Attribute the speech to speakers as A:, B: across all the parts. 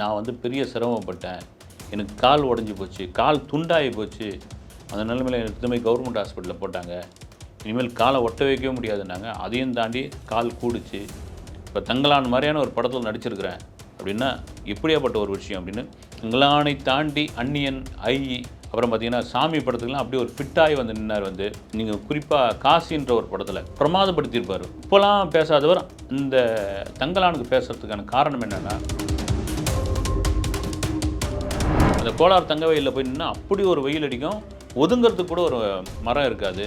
A: நான் வந்து பெரிய சிரமப்பட்டேன். எனக்கு கால் உடஞ்சி போச்சு. கால் துண்டாகி போச்சு. அந்த நிலைமையில் எனக்கு திரும்பி கவர்மெண்ட் ஹாஸ்பிட்டலில் போட்டாங்க. இனிமேல் காலை ஒட்ட வைக்கவே முடியாதுன்னாங்க. அதையும் தாண்டி கால் கூடுச்சு. இப்போ தங்கலான் மாதிரியான ஒரு படத்தில் நடிச்சிருக்கிறேன். அப்படின்னா எப்படியாப்பட்ட ஒரு விஷயம் அப்படின்னு தங்கலானை தாண்டி அன்னியன் ஐ அப்புறம் பார்த்தீங்கன்னா சாமி படத்துக்குலாம் அப்படியே ஒரு ஃபிட்டாகி வந்து நின்னார் வந்து. நீங்கள் குறிப்பாக காசின்ற ஒரு படத்தில் பிரமாதப்படுத்தியிருப்பார். இப்போலாம் பேசாதவர் இந்த தங்கலானுக்கு பேசுகிறதுக்கான காரணம் என்னென்னா அந்த கோலார் தங்க வெயிலில் போய் நின்னா அப்படி ஒரு வெயில் அடிக்கும். ஒதுங்கிறதுக்கு கூட ஒரு மரம் இருக்காது.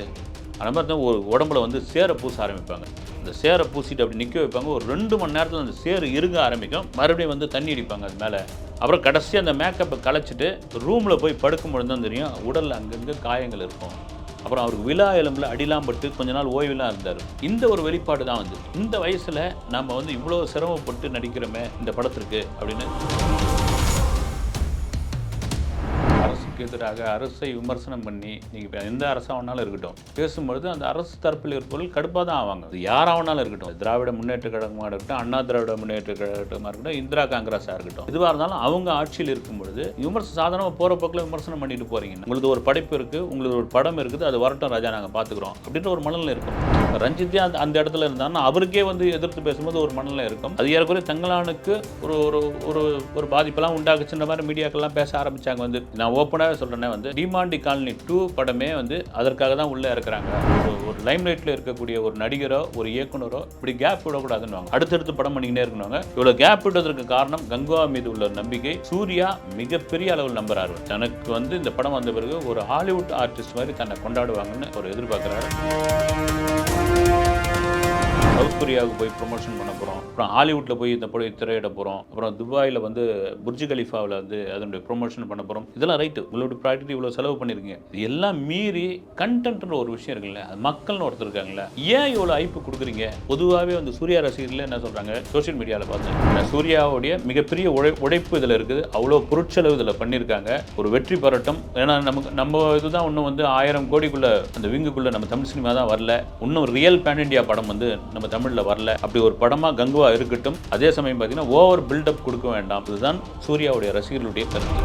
A: அந்த மாதிரி தான் ஒரு உடம்புல வந்து சேரை பூச ஆரம்பிப்பாங்க. அந்த சேரை பூசிட்டு அப்படி நிற்க வைப்பாங்க. ஒரு ரெண்டு மணி நேரத்தில் அந்த சேரு இருக ஆரம்பிக்கும். மறுபடியும் வந்து தண்ணி அடிப்பாங்க அது மேலே. அப்புறம் கடைசி அந்த மேக்கப்பை களைச்சிட்டு ரூமில் போய் படுக்கும்பொழுது தான் தெரியும் உடலில் அங்கங்கே காயங்கள் இருக்கும். அப்புறம் அவருக்கு விழா எலும்பில் அடிலாம் பட்டு கொஞ்ச நாள் ஓய்வெலாம் இருந்தார். இந்த ஒரு வெளிப்பாடு தான் வந்து. இந்த வயசில் நம்ம வந்து இவ்வளோ சிரமப்பட்டு நடிக்கிறோமே இந்த படத்திற்கு அப்படின்னு அரசுக்கு எதிராக அரசை விமர்சனம் பண்ணி நீங்கள் எந்த அரசாக இருக்கட்டும் பேசும்பொழுது அந்த அரசு தரப்பில் இருப்பவர்கள் கடுப்பாக தான் ஆவாங்க. அது யாராக இருக்கட்டும். திராவிட முன்னேற்ற கழகமாக இருக்கட்டும் அண்ணா திராவிட முன்னேற்ற கழகமாக இருக்கட்டும் இந்திரா காங்கிரஸாக இருக்கட்டும் எதுவாக இருந்தாலும் அவங்க ஆட்சியில் இருக்கும் பொழுது விமர்சனம் சாதாரணமாக போகிற போக்கில் விமர்சனம் பண்ணிட்டு போகிறீங்க உங்களுக்கு ஒரு படைப்பு இருக்குது உங்களுக்கு ஒரு படம் இருக்குது அது வரட்டும் ராஜா நாங்கள் பார்த்துக்குறோம் அப்படின்ற ஒரு மனநிலை இருக்கும். ரஞ்சித்தே அந்த அந்த இடத்துல இருந்தான்னா அவருக்கே வந்து எதிர்த்து பேசும்போது ஒரு மனநிலை இருக்கும். அது ஏறக்குறைய தங்களானுக்கு ஒரு ஒரு ஒரு ஒரு பாதிப்பெல்லாம் உண்டாக்குச்சுன்ற மாதிரி மீடியாக்கள்லாம் பேச ஆரம்பித்தாங்க வந்து. நான் ஓப்பனாக ரெண்டாவது சொல்கிறேன்னா வந்து டிமாண்டி காலனி டூ படமே வந்து அதற்காக தான் உள்ளே இருக்கிறாங்க ஒரு ஒரு லைம் லைட்டில் இருக்கக்கூடிய ஒரு நடிகரோ ஒரு இயக்குனரோ இப்படி கேப் விடக்கூடாதுன்னு அடுத்தடுத்து படம் பண்ணிக்கிட்டே இருக்கணுங்க. இவ்வளோ கேப் விடுவதற்கு காரணம் கங்குவா மீது உள்ள நம்பிக்கை. சூர்யா மிகப்பெரிய அளவில் நம்புறாரு. தனக்கு வந்து இந்த படம் வந்த பிறகு ஒரு ஹாலிவுட் ஆர்டிஸ்ட் மாதிரி தன்னை கொண்டாடுவாங்கன்னு ஒரு எதிர்பார்க்குறாரு. சவுத் கொரியாவுக்கு போய் ப்ரொமோஷன் பண்ண போகிறோம் அப்புறம் ஹாலிவுட்டில் போய் இந்த படம் திரையிட போகிறோம் அப்புறம் துபாயில் வந்து புர்ஜ் கலிஃபாவில் வந்து அதனுடைய ப்ரொமோஷன் பண்ண போகிறோம் இதெல்லாம் ரைட்டு உங்களோட ப்ராடக்ட் இவ்வளோ செலவு பண்ணியிருக்கீங்க இது எல்லாம் மீறி கண்டென்ட்ன்ற ஒரு விஷயம் இருக்குல்ல அது மக்கள்னு ஒருத்தர் இருக்காங்களே ஏன் இவ்வளோ ஐப்பு கொடுக்குறீங்க? பொதுவாகவே வந்து சூர்யா ரசிகர்கள் என்ன சொல்கிறாங்க சோஷியல் மீடியாவில் பார்த்தேன் சூர்யாவுடைய மிகப்பெரிய உழை உழைப்பு இதில் இருக்குது. அவ்வளோ பொருட்செலவு இதில் பண்ணியிருக்காங்க ஒரு வெற்றி பெறட்டும் ஏன்னா நமக்கு நம்ம இதுதான் இன்னும் வந்து ஆயிரம் கோடிக்குள்ளே அந்த விங்குக்குள்ளே நம்ம தமிழ் சினிமா தான் வரல. இன்னும் ரியல் பேன் இண்டியா படம் வந்து நம்ம தமிழில் வரல. அப்படி ஒரு படமாக கங்குவா இருக்கட்டும் அதே சமயம் பார்த்தீங்கன்னா ஓவர் பில்டப் கொடுக்க வேண்டாம். இதுதான் சூர்யாவுடைய ரசிகர்களுடைய கருத்து.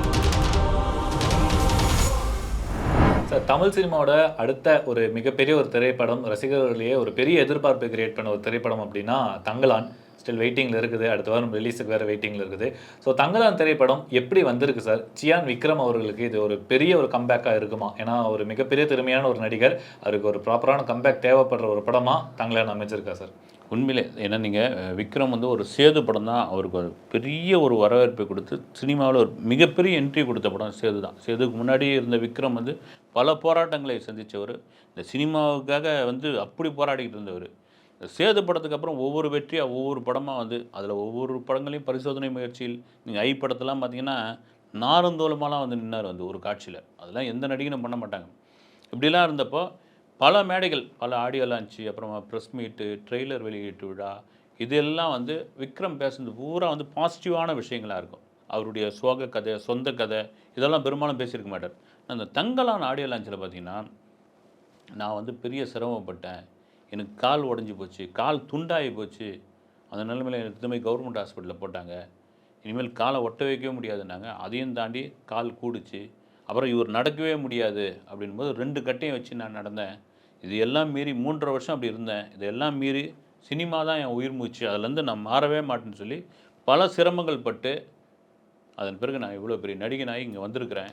B: சார் தமிழ் சினிமாவோட அடுத்த ஒரு மிகப்பெரிய ஒரு திரைப்படம் ரசிகர்களிடையே ஒரு பெரிய எதிர்பார்ப்பை கிரியேட் பண்ண ஒரு திரைப்படம் அப்படின்னா தங்கலான் ஸ்டில் வெயிட்டிங்கில் இருக்குது. அடுத்த வாரம் ரிலீஸுக்கு வேறு வெயிட்டிங்கில் இருக்குது. ஸோ தங்கதான் திரைப்படம் எப்படி வந்திருக்கு சார் சியான் விக்ரம் அவர்களுக்கு இது ஒரு பெரிய ஒரு கம்பேக்காக இருக்குமா? ஏன்னா ஒரு மிகப்பெரிய திறமையான ஒரு நடிகர். அவருக்கு ஒரு ப்ராப்பரான கம்பேக் தேவைப்படுற ஒரு படமாக தங்கலான் அமைச்சிருக்கா சார்
A: உண்மையிலே ஏன்னா நீங்கள் விக்ரம் வந்து ஒரு சேது படம் தான் அவருக்கு ஒரு பெரிய ஒரு வரவேற்பை கொடுத்து சினிமாவில் ஒரு மிகப்பெரிய என்ட்ரி கொடுத்த படம் சேது தான். சேதுக்கு முன்னாடி இருந்த விக்ரம் வந்து பல போராட்டங்களை சந்தித்தவர் இந்த சினிமாவுக்காக வந்து அப்படி போராடிக்கிட்டு இருந்தவர். சேது படத்துக்கு அப்புறம் ஒவ்வொரு வெற்றியாக ஒவ்வொரு படமாக வந்து அதில் ஒவ்வொரு படங்களையும் பரிசோதனை முயற்சியில் நீங்கள் ஐ படத்தெல்லாம் பார்த்தீங்கன்னா நாரந்தோலமாலாம் வந்து நின்னார் வந்து ஒரு காட்சியில். அதெல்லாம் எந்த நடிகனும் பண்ண மாட்டாங்க. இப்படிலாம் இருந்தப்போ பல மேடைகள் பல ஆடியோ லான்ச்சு அப்புறமா ப்ரெஸ் மீட்டு ட்ரெய்லர் வெளியீட்டு விழா இதெல்லாம் வந்து விக்ரம் பேசுனது பூரா வந்து பாசிட்டிவான விஷயங்களாக இருக்கும். அவருடைய சோக கதை சொந்த கதை இதெல்லாம் பெரும்பாலும் பேசியிருக்க மாட்டார். அந்த தங்கலான ஆடியோ லான்ச்சில் பார்த்தீங்கன்னா நான் வந்து பெரிய சிரமப்பட்டேன். எனக்கு கால் உடஞ்சி போச்சு கால் துண்டாகி போச்சு. அந்த நிலைமையில் எனக்கு திரும்பி கவர்மெண்ட் ஹாஸ்பிட்டலில் போட்டாங்க. இனிமேல் காலை ஒட்ட வைக்கவே முடியாதுன்னாங்க. அதையும் தாண்டி கால் கூடுச்சு. அப்புறம் இவர் நடக்கவே முடியாது அப்படின்போது ரெண்டு கட்டையும் வச்சு நான் நடந்தேன். இது எல்லாம் மீறி மூன்றரை வருஷம் அப்படி இருந்தேன். இதெல்லாம் மீறி சினிமா தான் என் உயிர் மூச்சு. அதுலேருந்து நான் மாறவே மாட்டேன்னு சொல்லி பல சிரமங்கள் பட்டு அதன் பிறகு நான் இவ்வளோ பெரிய நடிகனாகி இங்கே வந்திருக்கிறேன்.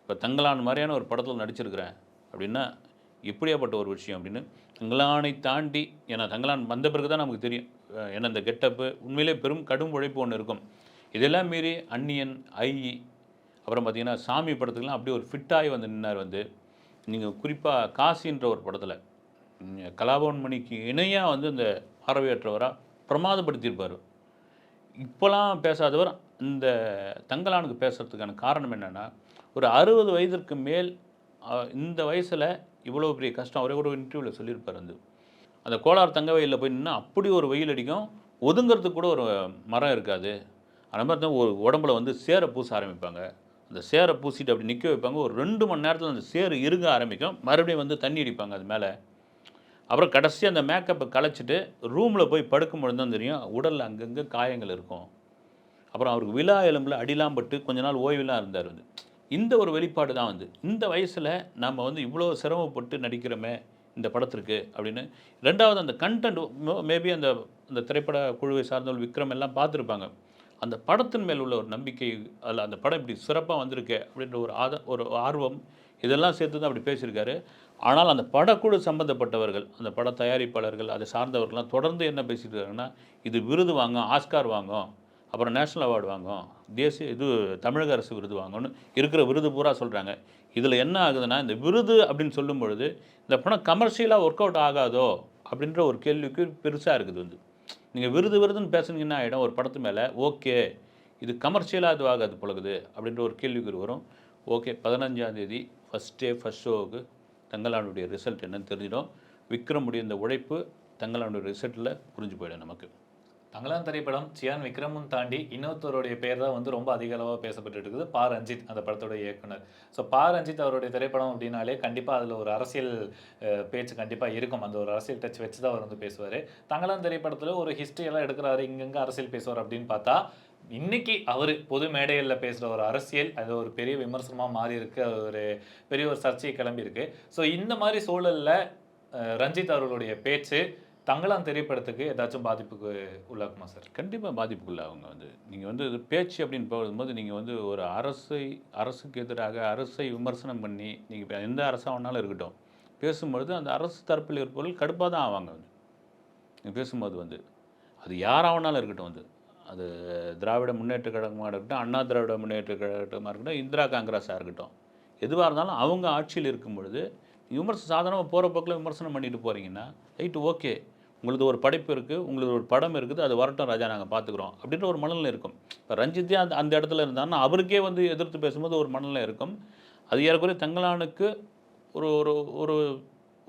A: இப்போ தங்கலான் மாதிரியான ஒரு படத்தில் நடிச்சிருக்கிறேன் அப்படின்னா எப்படியாப்பட்ட ஒரு விஷயம் அப்படின்னு தங்களானை தாண்டி ஏன்னா தங்களான் வந்த பிறகு தான் நமக்கு தெரியும். ஏன்னா இந்த கெட்டப்பு உண்மையிலே பெரும் கடும் உழைப்பு ஒன்று இருக்கும். இதெல்லாம் மீறி அன்னியன் ஐ அப்புறம் பார்த்திங்கன்னா சாமி படத்துக்குலாம் அப்படியே ஒரு ஃபிட்டாகி வந்து நின்னார் வந்து. நீங்கள் குறிப்பாக காசின்ற ஒரு படத்தில் கலாபவன் மணிக்கு இணையாக வந்து இந்த பார்வையற்றவராக பிரமாதப்படுத்தியிருப்பார். இப்போலாம் பேசாதவர் இந்த தங்கலானுக்கு பேசுகிறதுக்கான காரணம் என்னென்னா ஒரு அறுபது வயதிற்கு மேல் இந்த வயசில் இவ்வளோ பெரிய கஷ்டம். அவரே ஒரு இன்டர்வியூவில் சொல்லியிருப்பார் வந்து. அந்த கோலார் தங்க வெயிலில் போய் நின்று அப்படி ஒரு வெயில் அடிக்கும். ஒதுங்கிறதுக்கு கூட ஒரு மரம் இருக்காது. அந்த மாதிரி தான் ஒரு உடம்புல வந்து சேரை பூச ஆரம்பிப்பாங்க. அந்த சேரை பூசிட்டு அப்படி நிற்க வைப்பாங்க. ஒரு ரெண்டு மணி நேரத்தில் அந்த சேரு இருக ஆரம்பிக்கும். மறுபடியும் வந்து தண்ணி அடிப்பாங்க அது மேலே. அப்புறம் கடைசியாக அந்த மேக்கப்பை களைச்சிட்டு ரூமில் போய் படுக்கும்பொழுது தான் தெரியும் உடலில் அங்கங்கே காயங்கள் இருக்கும். அப்புறம் அவருக்கு விழா எலும்பில் அடிலாம் பட்டு கொஞ்ச நாள் ஓய்வெலாம் இருந்தார் வந்து. இந்த ஒரு வெளிப்பாடு தான் வந்து. இந்த வயசில் நம்ம வந்து இவ்வளோ சிரமப்பட்டு நடிக்கிறோமே இந்த படத்திற்கு அப்படின்னு. ரெண்டாவது அந்த கண்டென்ட் மேபி அந்த அந்த திரைப்பட குழுவை சார்ந்தவர்கள் விக்ரம் எல்லாம் பார்த்துருப்பாங்க. அந்த படத்தின் மேல் உள்ள ஒரு நம்பிக்கை அதில் அந்த படம் இப்படி சிறப்பாக வந்திருக்கு அப்படின்ற ஒரு ஆத ஒரு ஆர்வம் இதெல்லாம் சேர்த்து தான் அப்படி பேசியிருக்காரு. ஆனால் அந்த படக்குழு சம்பந்தப்பட்டவர்கள் அந்த பட தயாரிப்பாளர்கள் அதை சார்ந்தவர்கள்லாம் தொடர்ந்து என்ன பேசிட்டு இருக்காங்கன்னா இது விருது வாங்கும் ஆஸ்கார் வாங்கும். அப்புறம் நேஷ்னல் அவார்டு வாங்கும் தேசிய இது தமிழக அரசு விருது வாங்கும்னு இருக்கிற விருது பூரா சொல்கிறாங்க இதில் என்ன ஆகுதுன்னா இந்த விருது அப்படின்னு சொல்லும் பொழுது இந்த படம் கமர்ஷியலாக ஒர்க் அவுட் ஆகாதோ அப்படின்ற ஒரு கேள்விக்கு பெருசாக இருக்குது வந்து. நீங்கள் விருது விருதுன்னு பேசுனீங்கன்னா ஆகிடும் ஒரு படத்து மேலே ஓகே இது கமர்ஷியலாக இது ஆகாது பழகுது அப்படின்ற ஒரு கேள்விக்குறி வரும். ஓகே பதினஞ்சாந்தேதி ஃபஸ்ட் டே ஃபஸ்ட் ஷோவுக்கு தங்கலானுடைய ரிசல்ட் என்னன்னு தெரிஞ்சிடும். விக்ரமுடைய இந்த உழைப்பு தங்கலானுடைய ரிசல்ட்டில் புரிஞ்சு போயிடும் நமக்கு.
B: தங்களான் திரைப்படம் சியான் விக்ரமும் தாண்டி இன்னொருத்தருடைய பேர் தான் வந்து ரொம்ப அதிக அளவாக பேசப்பட்டு இருக்குது. பா. ரஞ்சித் அந்த படத்தோட இயக்குனர். ஸோ பா. ரஞ்சித் அவருடைய திரைப்படம் அப்படின்னாலே கண்டிப்பாக அதில் ஒரு அரசியல் பேச்சு கண்டிப்பாக இருக்கும். அந்த ஒரு அரசியல் டச் வச்சு தான் அவர் வந்து பேசுவார். தங்களான் திரைப்படத்தில் ஒரு ஹிஸ்ட்ரி எல்லாம் எடுக்கிறாரு இங்கங்கே அரசியல் பேசுவார் அப்படின்னு பார்த்தா இன்னைக்கு அவர் பொது மேடைகளில் பேசுகிற ஒரு அரசியல் அது ஒரு பெரிய விமர்சனமாக மாறி இருக்கு அது ஒரு பெரிய ஒரு சர்ச்சையை கிளம்பியிருக்கு. ஸோ இந்த மாதிரி சூழலில் ரஞ்சித் அவர்களுடைய பேச்சு தங்களாம் திரைப்படத்துக்கு ஏதாச்சும் பாதிப்புக்கு உள்ளாக்குமா சார்?
A: கண்டிப்பாக பாதிப்புக்குள்ள அவங்க வந்து. நீங்கள் வந்து இது பேச்சு அப்படின்னு போகும்போது நீங்கள் வந்து ஒரு அரசை அரசுக்கு எதிராக அரசை விமர்சனம் பண்ணி நீங்கள் இப்போ எந்த அரசாக வேணாலும் இருக்கட்டும். பேசும்பொழுது அந்த அரசு தரப்பில் இருப்பவர்கள் கடுப்பாக தான் ஆவாங்க வந்து. நீங்கள் பேசும்போது வந்து. அது யாராக இருக்கட்டும் வந்து. அது திராவிட முன்னேற்ற கழகமாக இருக்கட்டும் அண்ணா திராவிட முன்னேற்ற கழகமாக இருக்கட்டும் இந்திரா காங்கிரஸாக இருக்கட்டும். எதுவாக இருந்தாலும் அவங்க ஆட்சியில் இருக்கும் பொழுது விமர்சனம் சாதாரணமாக போகிற போக்கில் விமர்சனம் பண்ணிட்டு போகிறீங்கன்னா ரைட்டு ஓகே. உங்களுக்கு ஒரு படைப்பு இருக்குது உங்களுக்கு ஒரு படம் இருக்குது அது வரட்டும் ராஜா நாங்கள் பார்த்துக்குறோம் அப்படின்ற ஒரு மனநிலை இருக்கும். இப்போ ரஞ்சித்தே அந்த அந்த இடத்துல இருந்தான்னா அவருக்கே வந்து எதிர்த்து பேசும்போது ஒரு மனநிலை இருக்கும். அது ஏறக்குறைய தங்களானுக்கு ஒரு ஒரு ஒரு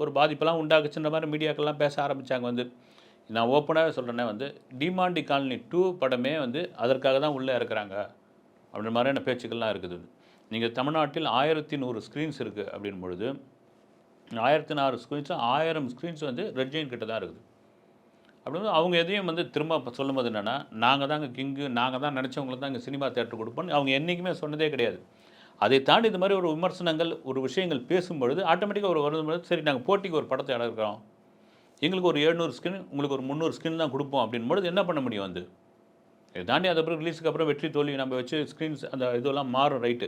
A: ஒரு பாதிப்பெல்லாம் உண்டாக்குச்சுன்ற மாதிரி மீடியாக்கெல்லாம் பேச ஆரம்பித்தாங்க வந்து. நான் ஓப்பனாகவே சொல்கிறேன்னே வந்து டிமாண்டி காலனி டூ படமே வந்து அதற்காக தான் உள்ளே இருக்கிறாங்க அப்படின்ற மாதிரியான பேச்சுக்கள்லாம் இருக்குது. நீங்கள் தமிழ்நாட்டில் ஆயிரத்தி நூறு ஸ்க்ரீன்ஸ் இருக்குது அப்படின் பொழுது ஆயிரத்தி நாலு ஸ்க்ரீன்ஸ் ஆயிரம் ஸ்க்ரீன்ஸ் வந்து ரெட் ஜெயின் கிட்ட தான் இருக்குது. அப்படி அவங்க எதையும் வந்து திரும்ப சொல்லும்போது என்னென்னா நாங்கள் தாங்க கிங்கு நாங்கள் தான் நினச்சவங்களுக்கு தான் இங்கே சினிமா தேட்டர் கொடுப்போம்னு அவங்க என்றைக்குமே சொன்னதே கிடையாது. அதை தாண்டி இந்த மாதிரி ஒரு விமர்சனங்கள் ஒரு விஷயங்கள் பேசும்பொழுது ஆட்டோமேட்டிக்காக ஒரு வரும்பொழுது சரி நாங்கள் போட்டிக்கு ஒரு படத்தை இறக்குறோம் எங்களுக்கு ஒரு எழுநூறு ஸ்கின் உங்களுக்கு ஒரு முந்நூறு ஸ்கின் தான் கொடுப்போம் அப்படின்பொழுது என்ன பண்ண முடியும் வந்து? இதை தாண்டி அதுக்கப்புறம் ரிலீஸுக்கு அப்புறம் வெற்றி தோல்வி நம்ம வச்சு ஸ்க்ரீன்ஸ் அந்த இதெல்லாம் மாறும் ரைட்டு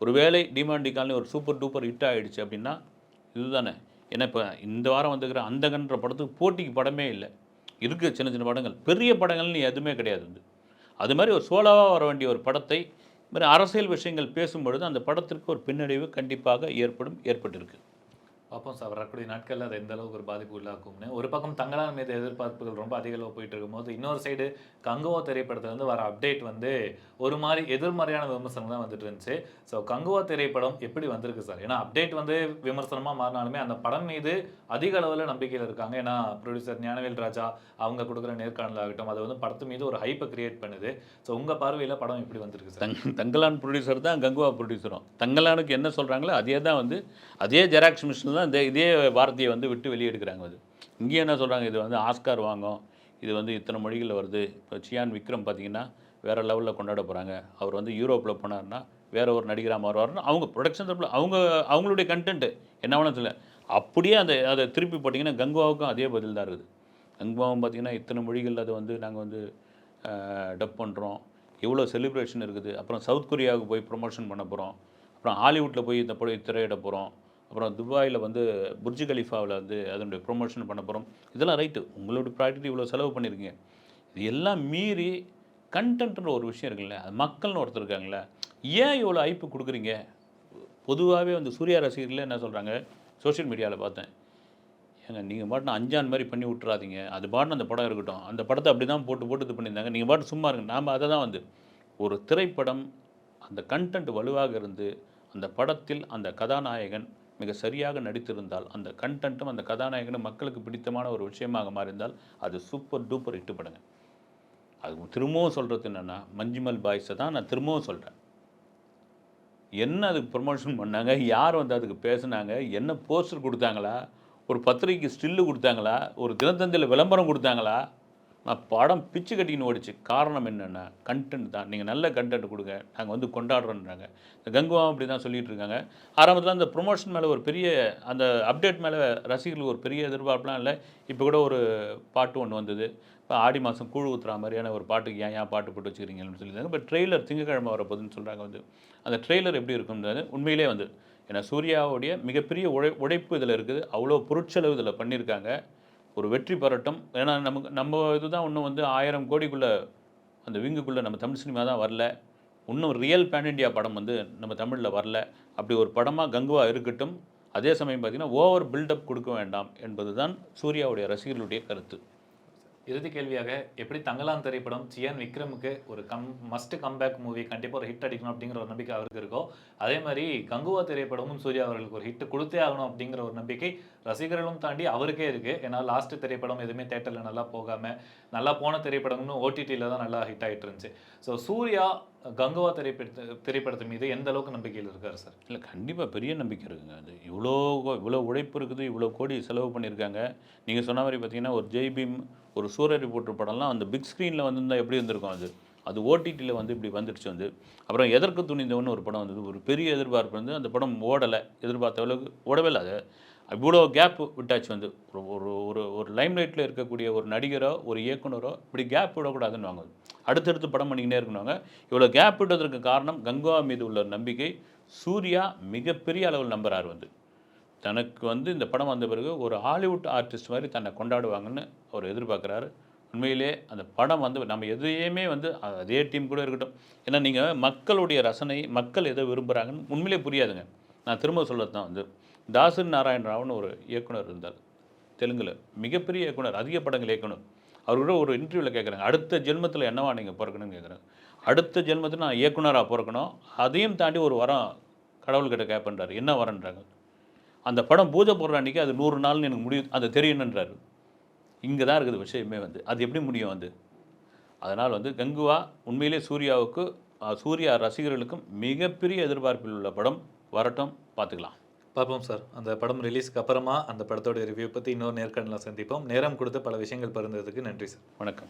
A: ஒருவேளை டிமாண்டி காலனி ஒரு சூப்பர் டூப்பர் ஹிட் ஆகிடுச்சு அப்படின்னா இதுதானே. ஏன்னா இப்போ இந்த வாரம் வந்துக்கிற அந்தகன்ற படத்துக்கு போட்டிக்கு படமே இல்லை. இருக்குது சின்ன சின்ன படங்கள். பெரிய படங்கள்னு எதுவுமே கிடையாது. வந்து அது மாதிரி ஒரு சோலாவாக வர வேண்டிய ஒரு படத்தை மாதிரி அரசியல் விஷயங்கள் பேசும்பொழுது அந்த படத்திற்கு ஒரு பின்னடைவு கண்டிப்பாக ஏற்படும் ஏற்பட்டிருக்கு.
B: பார்ப்போம் சார் வரக்கூடிய நாட்களில் அது எந்த அளவுக்கு ஒரு பாதிப்பு உள்ளாக்கும்னு. ஒரு பக்கம் தங்களால் மீது எதிர்பார்ப்புகள் ரொம்ப அதிக அளவு போயிட்டு இருக்கும்போது இன்னொரு சைடு கங்குவா திரைப்படத்துலேருந்து வர அப்டேட் வந்து ஒரு மாதிரி எதிர்மறையான விமர்சனம் தான் வந்துட்டு இருந்துச்சு. ஸோ கங்குவா திரைப்படம் எப்படி வந்திருக்கு சார்? ஏன்னா அப்டேட் வந்து விமர்சனமாக மாறினாலுமே அந்த படம் மீது அதிக அளவில் நம்பிக்கையில் இருக்காங்க. ஏன்னா ப்ரொடியூசர் ஞானவேல் ராஜா அவங்க கொடுக்குற நேர்காணல் ஆகட்டும் அது வந்து படத்து மீது ஒரு ஹைப்பை கிரியேட் பண்ணுது. ஸோ உங்கள் பார்வையில் படம் எப்படி வந்திருக்கு சார்?
A: தங்கலான் ப்ரொடியூசர் தான் கங்குவா ப்ரொடியூசரும் தங்கலானுக்கு என்ன சொல்கிறாங்களோ அதே தான் வந்து அதே ஜெராக்ஸ் மிஷின் தான் இந்த இதே வார்த்தையை வந்து விட்டு வெளியெடுக்கிறாங்க அது. இங்கேயும் என்ன சொல்கிறாங்க இது வந்து ஆஸ்கார் வாங்கும். இது வந்து இத்தனை மொழிகளில் வருது. இப்போ சியான் விக்ரம் பார்த்தீங்கன்னா வேறு லெவலில் கொண்டாட போகிறாங்க அவர் வந்து யூரோப்பில் போனார்னா வேற ஒரு நடிகராக மாறுவார்னு அவங்க ப்ரொடக்ஷன் தரப்பில் அவங்க அவங்களுடைய கண்டென்ட்டு என்ன வேணும் சொல்ல. அப்படியே அந்த அதை திருப்பி போட்டிங்கன்னா கங்குவாவுக்கும் அதே பதில் தான் இருக்குது. கங்குவாவும் பார்த்தீங்கன்னா இத்தனை மொழிகளில் அதை வந்து நாங்கள் வந்து டப் பண்ணுறோம் எவ்வளோ செலிப்ரேஷன் இருக்குது. அப்புறம் சவுத் கொரியாவுக்கு போய் ப்ரொமோஷன் பண்ண போகிறோம் அப்புறம் ஹாலிவுட்டில் போய் இந்த படம் திரையிட போகிறோம் அப்புறம் துபாயில் வந்து புர்ஜி கலிஃபாவில் வந்து அதனுடைய ப்ரொமோஷன் பண்ண போகிறோம் இதெல்லாம் ரைட்டு உங்களுடைய ப்ராடக்ட் இவ்வளோ செலவு பண்ணியிருக்கீங்க இது எல்லாம் மீறி கண்டென்ட்ன்ற ஒரு விஷயம் இருக்குல்ல அது மக்கள்னு ஒருத்தர் இருக்காங்களே ஏன் இவ்வளோ ஐப்பு கொடுக்குறீங்க? பொதுவாகவே வந்து சூர்யா ரசிகர்களே என்ன சொல்கிறாங்க சோஷியல் மீடியாவில் பார்த்தேன். ஏங்க நீங்கள் பாட்டு அஞ்சான் மாதிரி பண்ணி விட்றாதீங்க அது பாட்டு அந்த படம் இருக்கட்டும். அந்த படத்தை அப்படி தான் போட்டு போட்டு இது பண்ணியிருந்தாங்க. நீங்கள் பாட்டு சும்மா இருங்க. நாம் அதை தான் வந்து ஒரு திரைப்படம் அந்த கண்டென்ட் வலுவாக இருந்து அந்த படத்தில் அந்த கதாநாயகன் மிக சரியாக நடித்திருந்தால் அந்த கண்டென்ட்டும் அந்த கதாநாயகனும் மக்களுக்கு பிடித்தமான ஒரு விஷயமாக மாறியிருந்தால் அது சூப்பர் டூப்பர் ஹிட்டு அது திரும்பவும் சொல்கிறது என்னென்னா மஞ்சுமல் பாய்ஸை தான் நான் திரும்பவும் சொல்கிறேன் என்ன அதுக்கு ப்ரமோஷன் பண்ணாங்க? யார் வந்து அதுக்கு பேசுனாங்க? என்ன போஸ்டர் கொடுத்தாங்களா? ஒரு பத்திரிக்கைக்கு ஸ்டில்லு கொடுத்தாங்களா? ஒரு தினத்தந்தியில் விளம்பரம் கொடுத்தாங்களா? நான் படம் பிச்சு கட்டின்னு ஓடிச்சு. காரணம் என்னென்னா கண்டென்ட் தான். நீங்கள் நல்ல கண்டென்ட் கொடுங்க. நாங்கள் வந்து கொண்டாடுறோன்றாங்க. இந்த கங்குவாவும் அப்படி தான் சொல்லிட்டு இருக்காங்க. ஆரம்பத்தில் அந்த ப்ரொமோஷன் மேலே ஒரு பெரிய அந்த அப்டேட் மேலே ரசிகர்களுக்கு ஒரு பெரிய எதிர்பார்ப்புலாம் இல்லை. இப்போ கூட ஒரு பாட்டு ஒன்று வந்தது. இப்போ ஆடி மாதம் கூழ் ஊற்றுற மாதிரியான ஒரு பாட்டுக்கு ஏன் ஏன் பாட்டு போட்டு வச்சுக்கிறீங்கன்னு சொல்லியிருந்தாங்க இப்போ ட்ரெய்லர் திங்கக்கிழமை வரப்போகுதுன்னு சொல்கிறாங்க வந்து. அந்த ட்ரெய்லர் எப்படி இருக்குன்றது உண்மையிலே வந்து ஏன்னா சூர்யாவுடைய மிகப்பெரிய உழை உழைப்பு இதில் இருக்குது. அவ்வளோ பொருட்செலவு இதில் பண்ணியிருக்காங்க. ஒரு வெற்றி பெறட்டும் ஏன்னா நமக்கு நம்ம இதுதான் இன்னும் வந்து ஆயிரம் கோடிக்குள்ளே அந்த விங்குக்குள்ளே நம்ம தமிழ் சினிமா தான் வரல. இன்னும் ரியல் பேன் இண்டியா படம் வந்து நம்ம தமிழில் வரல. அப்படி ஒரு படமாக கங்குவா இருக்கட்டும். அதே சமயம் பார்த்தீங்கன்னா ஓவர் பில்டப் கொடுக்க வேண்டாம் என்பது தான் சூர்யாவுடைய ரசிகர்களுடைய கருத்து.
B: இறுதி கேள்வியாக எப்படி தங்கலான் திரைப்படம் சியான் விக்ரமுக்கு ஒரு கம் மஸ்ட் கம்பேக் மூவி கண்டிப்பாக ஒரு ஹிட் அடிக்கணும் அப்படிங்கிற ஒரு நம்பிக்கை அவருக்கு இருக்கோ அதே மாதிரி கங்குவா திரைப்படமும் சூர்யா அவர்களுக்கு ஒரு ஹிட் கொடுத்தே ஆகணும் அப்படிங்கிற ஒரு நம்பிக்கை ரசிகர்களும் தாண்டி அவருக்கே இருக்கு. ஏன்னா லாஸ்ட் திரைப்படம் எதுவுமே தேட்டரில் நல்லா போகாம நல்லா போன திரைப்படம்னு ஓடிடியில் தான் நல்லா ஹிட் ஆகிட்டு இருந்துச்சு. ஸோ சூர்யா கங்குவா திரைப்படத்து திரைப்படத்து மீது எந்த அளவுக்கு நம்பிக்கையில் இருக்காரு சார்
A: இல்லை கண்டிப்பாக பெரிய நம்பிக்கை இருக்குங்க. அது இவ்வளோ இவ்வளோ உழைப்பு இருக்குது இவ்வளோ கோடி செலவு பண்ணியிருக்காங்க. நீங்கள் சொன்ன மாதிரி பார்த்தீங்கன்னா ஒரு ஜெய்பீம் ஒரு சூரிய ரிப்போர்ட்டர் படம்லாம் அந்த பிக் ஸ்க்ரீனில் வந்திருந்தால் எப்படி இருந்திருக்கும் அது? அது ஓடிடியில் வந்து இப்படி வந்துடுச்சு வந்து. அப்புறம் எதற்கு துணிந்தவன்னு ஒரு படம் வந்தது. ஒரு பெரிய எதிர்பார்ப்பு வந்து அந்த படம் ஓடலை. எதிர்பார்த்த அளவுக்கு ஓடவே இல்லை அது. இவ்வளோ கேப் விட்டாச்சு வந்து. ஒரு ஒரு ஒரு ஒரு லைம்லைட்டில் இருக்கக்கூடிய ஒரு நடிகரோ ஒரு இயக்குனரோ இப்படி கேப் விடக்கூடாதுன்னு வாங்க அடுத்தடுத்து படம் பண்ணிக்கிட்டே இருக்கணுங்க இவ்வளோ கேப் விட்டதற்கு காரணம் கங்கா மீது உள்ள நம்பிக்கை. சூர்யா மிகப்பெரிய அளவில் நம்புறார் வந்து. தனக்கு வந்து இந்த படம் வந்த பிறகு ஒரு ஹாலிவுட் ஆர்டிஸ்ட் மாதிரி தன்னை கொண்டாடுவாங்கன்னு அவர் எதிர்பார்க்குறாரு. உண்மையிலே அந்த படம் வந்து நம்ம எதையுமே வந்து அதே டீம் கூட இருக்கட்டும். ஏன்னா நீங்கள் மக்களுடைய ரசனை மக்கள் எதை விரும்புகிறாங்கன்னு உண்மையிலே புரியாதுங்க. நான் திரும்ப சொல்கிறது தான் வந்து. தாசன் நாராயண ராவ்னு ஒரு இயக்குனர் இருந்தார் தெலுங்கில். மிகப்பெரிய இயக்குனர் அதிக படங்கள் இயக்குனர் அவர் கூட ஒரு இன்டர்வியூவில் கேட்குறாங்க அடுத்த ஜென்மத்தில் என்னவா நீங்கள் பிறக்கணும்னு கேட்குறாங்க அடுத்த ஜென்மத்தில் நான் இயக்குனராக பிறக்கணும். அதையும் தாண்டி ஒரு வரம் கடவுள்கிட்ட கேட்பேன்றாரு என்ன வரன்றாங்க? அந்த படம் பூஜை போடுற அன்றைக்கி அது நூறு நாள்னு எனக்கு முடியும் அது தெரியணுன்றாரு இங்கே தான் இருக்குது விஷயமே வந்து. அது எப்படி முடியும் வந்து? அதனால் வந்து கங்குவா உண்மையிலே சூர்யாவுக்கு சூர்யா ரசிகர்களுக்கும் மிகப்பெரிய எதிர்பார்ப்பில் உள்ள படம் வரட்டும். பார்த்துக்கலாம்.
B: பார்ப்போம் சார். அந்த படம் ரிலீஸ்க்கு அப்புறமா அந்த படத்தோட ரிவ்யூ பற்றி இன்னொரு நேர்காணலில் சந்திப்போம். நேரம் கொடுத்து பல விஷயங்கள் பிறந்ததுக்கு நன்றி சார்.
A: வணக்கம்.